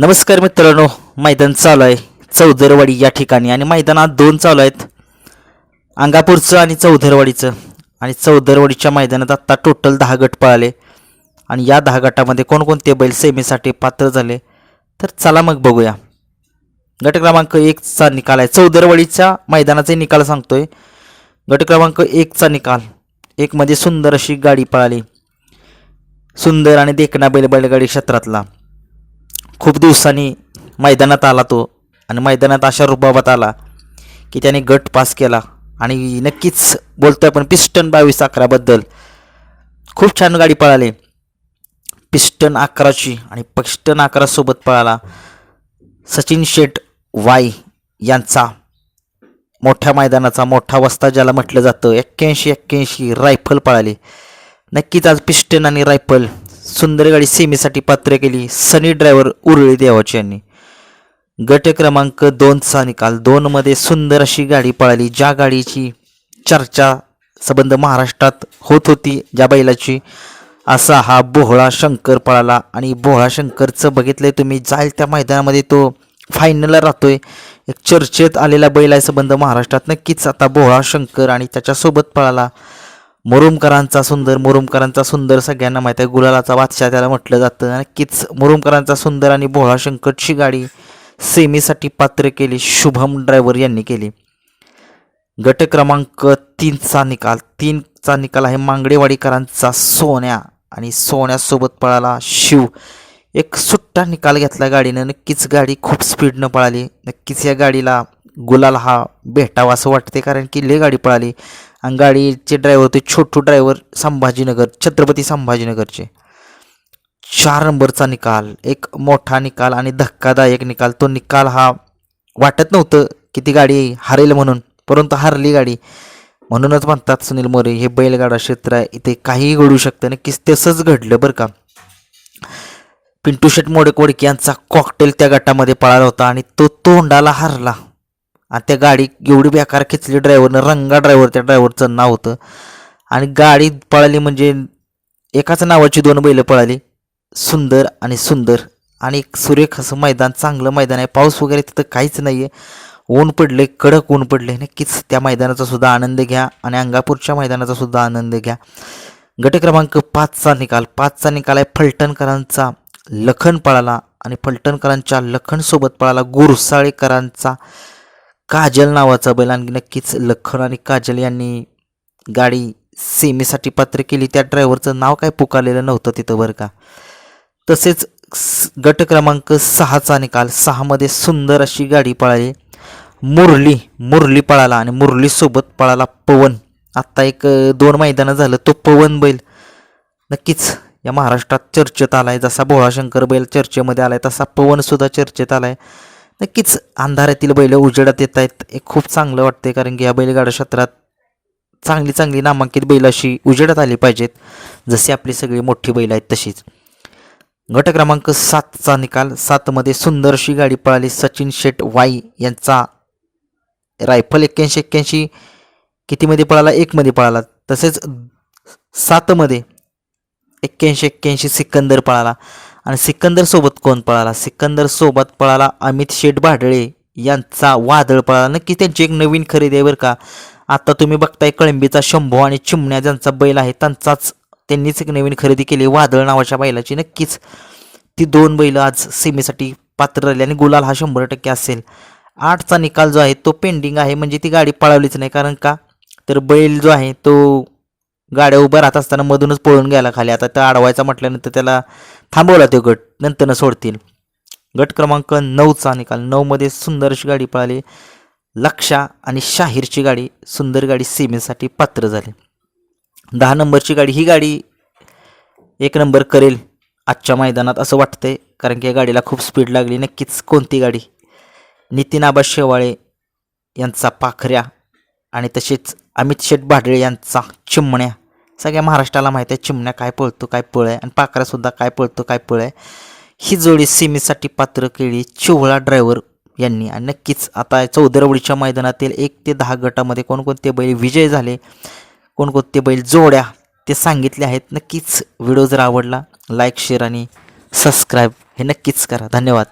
नमस्कार मित्रांनो मैदान चालू आहे. चौधरवाडी या ठिकाणी आणि मैदानात दोन चालू आहेत. अंगापूरचं आणि चौधरवाडीचं. आणि चौधरवाडीच्या मैदानात आत्ता टोटल दहा गट पळाले. आणि या दहा गटामध्ये कोणकोणते बैल सेमीसाठी पात्र झाले? तर चला मग बघूया. गट क्रमांक एकचा निकाल आहे. चौधरवाडीच्या मैदानाचे निकाल सांगतोय. गट क्रमांक एकचा निकाल. एकमध्ये सुंदर अशी गाडी पळाली. सुंदर आणि देखणा बैल बैलगाडी क्षेत्रातला. खूप दिवसांनी मैदानात आला तो आणि मैदानात अशा रुबाबात आला की त्याने गट पास केला आणि नक्कीच बोलतो आपण पिस्टन बावीस अकराबद्दल. खूप छान गाडी पळाली. पिस्टन अकराची आणि पिस्टन अकरासोबत पळाला. सचिन शेठ वाई यांचा मोठ्या मैदानाचा मोठा वस्ता ज्याला म्हटलं जातं. एक्क्याऐंशी एक्क्याऐंशी रायफल पळाली. नक्कीच आज पिस्टन आणि रायफल सुंदर गाडी सेमीसाठी पात्र केली. सनी ड्रायव्हर उरळी देवाची यांनी. गट क्रमांक दोनचा निकाल. दोनमध्ये सुंदर अशी गाडी पळाली. ज्या गाडीची चर्चा संबंध महाराष्ट्रात होत होती ज्या बैलाची असा हा बोहळा शंकर पळाला. आणि बोहळा शंकरचं बघितलंय तुम्ही जाईल त्या मैदानामध्ये तो फायनलला राहतोय. एक चर्चेत आलेला बैल आहे संबंध महाराष्ट्रात. नक्कीच आता बोहळा शंकर आणि त्याच्यासोबत पळाला. मुरुमकरांचा सुंदर मुरुमकरांचा सुंदर सगळ्यांना माहीत आहे. गुलालाचा बादशाह त्याला म्हटलं जातं. नक्कीच मुरुमकरांचा सुंदर आणि भोळा शंकरची गाडी सेमीसाठी पात्र केली. शुभम ड्रायव्हर यांनी केली. गट क्रमांक तीनचा निकाल. तीनचा निकाल आहे मांगडेवाडीकरांचा सोन्या. आणि सोन्यासोबत पळाला शिव. एक सुट्टा निकाल घेतला गाडीनं. नक्कीच गाडी खूप स्पीडनं पळाली. नक्कीच या गाडीला गुलाल हा भेटावा असं वाटते कारण की ले गाडी पळाली. आणि गाडीचे ड्रायव्हर होते छोटू ड्रायव्हर संभाजीनगर छत्रपती संभाजीनगरचे. चार नंबरचा निकाल एक मोठा निकाल आणि धक्कादायक निकाल. तो निकाल हा वाटत नव्हतं की ती गाडी हरेल म्हणून परंतु हारली गाडी. म्हणूनच म्हणतात सुनील मोरे हे बैलगाडा क्षेत्र आहे इथे काहीही घडू शकतं नक्कीच तसंच घडलं बरं का. पिंटू शेट मोडकवडके यांचा कॉकटेल त्या गटामध्ये पळाला होता आणि तो तोंडाला हारला. आणि त्या गाडी एवढी बेकार खेचली ड्रायव्हरनं रंगा ड्रायव्हर त्या ड्रायव्हरचं नाव होतं. आणि गाडी पळाली म्हणजे एकाच नावाची दोन बैलं पळाली. सुंदर आणि सुंदर. आणि एक सुरेख असं मैदान चांगलं मैदान आहे. पाऊस वगैरे तिथं काहीच नाही आहे ऊन पडले कडक ऊन पडले नक्कीच त्या मैदानाचा सुद्धा आनंद घ्या आणि अंगापूरच्या मैदानाचा सुद्धा आनंद घ्या. गट क्रमांक पाचचा निकाल. पाचचा निकाल आहे फलटणकरांचा लखन पळाला आणि फलटणकरांच्या लखनसोबत पळाला गुरुसाळेकरांचा काजल नावाचा बैल आणि नक्कीच लखन आणि काजल यांनी गाडी सेमीसाठी पात्र केली. त्या ड्रायव्हरचं नाव काय पुकारलेलं नव्हतं तिथं बरं का. तसेच गट क्रमांक सहाचा निकाल. सहामध्ये सुंदर अशी गाडी पळाली. मुरली मुरली पळाला आणि मुरलीसोबत पळाला पवन. आत्ता एक दोन मैदानं झालं. तो पवन बैल नक्कीच या महाराष्ट्रात चर्चेत आला आहे जसा भोळाशंकर बैल चर्चेमध्ये आला आहे तसा पवनसुद्धा चर्चेत आला आहे नक्कीच अंधारातील बैल उजेडात येत आहेत. हे खूप चांगलं वाटते कारण की या बैलगाडा क्षेत्रात चांगली चांगली नामांकित बैल अशी उजेडात आली पाहिजेत. जशी आपली सगळी मोठी बैल आहेत तशीच. गट क्रमांक सातचा निकाल. सातमध्ये सुंदर अशी गाडी पळाली. सचिन शेट वाई यांचा रायफल एक्क्याऐंशी एक्क्याऐंशी कितीमध्ये पळाला? एकमध्ये पळाला. तसेच सातमध्ये एक्क्याऐंशी एक्क्याऐंशी सिकंदर पळाला. आणि सिकंदरसोबत कोण पळाला? सिकंदरसोबत पळाला अमित शेठ भाडळे यांचा वादळ पळाला. नक्की त्यांची एक नवीन खरेदी आहे बरं का. आता तुम्ही बघताय कळंबीचा शंभू आणि चिमण्या ज्यांचा बैल आहे त्यांचाच त्यांनीच एक नवीन खरेदी केली वादळ नावाच्या बैलाची. नक्कीच ती दोन बैल आज सेमीसाठी पात्र राहिली आणि गुलाल हा शंभर टक्के असेल. आठचा निकाल जो आहे तो पेंडिंग आहे. म्हणजे ती गाडी पळवलीच नाही कारण का? तर बैल जो आहे तो गाड्या उभा राहत असताना मधूनच पळून गेला खाली. आता त्या अडवायचा म्हटल्यानंतर त्याला थांबवला तो गट. नंतरनं सोडतील. गट क्रमांक नऊचा निकाल. नऊमध्ये सुंदर अशी गाडी पळाली. लक्षा आणि शाहीरची गाडी सुंदर गाडी सीमेसाठी पात्र झाली. दहा नंबरची गाडी ही गाडी एक नंबर करेल आजच्या मैदानात असं वाटतंय. कारण की या गाडीला खूप स्पीड लागली. नक्कीच कोणती गाडी? नितीन आबा शेवाळे यांचा पाखऱ्या आणि तसेच अमित शेठ भाडळे यांचा चिमण्या. सगळ्या महाराष्ट्राला माहीत आहे चिमण्या काय पळतो काय पळ आहे आणि पाखऱ्यासुद्धा काय पळतो काय पळ आहे ही जोडी सीमेसाठी पात्र केली चिवळा ड्रायव्हर यांनी. आणि नक्कीच आता चौदरवडीच्या मैदानातील एक ते दहा गटामध्ये कोणकोणते बैल विजय झाले कोणकोणते बैल जोड्या ते सांगितले आहेत. नक्कीच व्हिडिओ जर आवडला लाईक शेअर आणि सबस्क्राईब हे नक्कीच करा. धन्यवाद.